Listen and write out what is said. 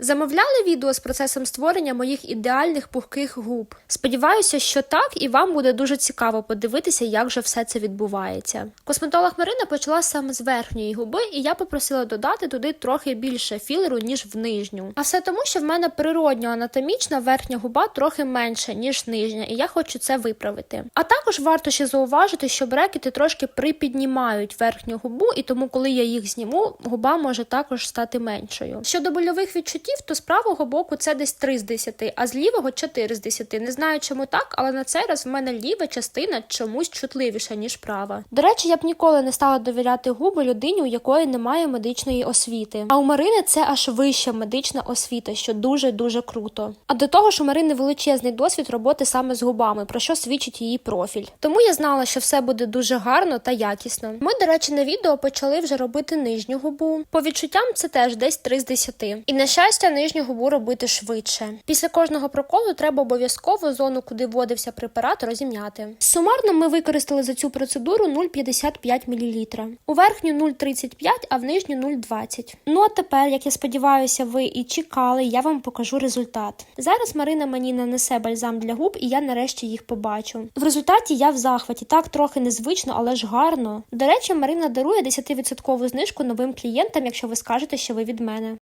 Замовляли відео з процесом створення моїх ідеальних пухких губ. Сподіваюся, що так, і вам буде дуже цікаво подивитися, як же все це відбувається. Косметолог Марина почала саме з верхньої губи, і я попросила додати туди трохи більше філеру, ніж в нижню. А все тому, що в мене природньо анатомічна верхня губа трохи менша, ніж нижня, і я хочу це виправити. А також варто ще зауважити, що брекети трошки припіднімають верхню губу, і тому, коли я їх зніму, губа може також стати меншою. Щодо больових відчуттів, то з правого боку це десь 3 з 10, а з лівого 4 з 10. Не знаю, чому так, але на цей раз в мене ліва частина чомусь чутливіша, ніж права. До речі, я б ніколи не стала довіряти губи людині, у якої немає медичної освіти. А у Марини це аж вища медична освіта, що дуже дуже круто. А до того ж, у Марини величезний досвід роботи саме з губами, про що свідчить її профіль. Тому я знала, що все буде дуже гарно та якісно. Ми, до речі, на відео почали вже робити нижню губу. По відчуттям це теж десь 3 з 10. І на щастя, нижню губу робити швидше. Після кожного проколу треба обов'язково зону, куди вводився препарат, розім'яти. Сумарно ми використали за цю процедуру 0,55 мл. У верхню 0,35, а в нижню 0,20. Ну а тепер, як я сподіваюся, ви і чекали, я вам покажу результат. Зараз Марина мені нанесе бальзам для губ, і я нарешті їх побачу. В результаті я в захваті, так трохи незвично, але ж гарно. До речі, Марина дарує 10% знижку новим клієнтам, якщо ви скажете, що ви від мене.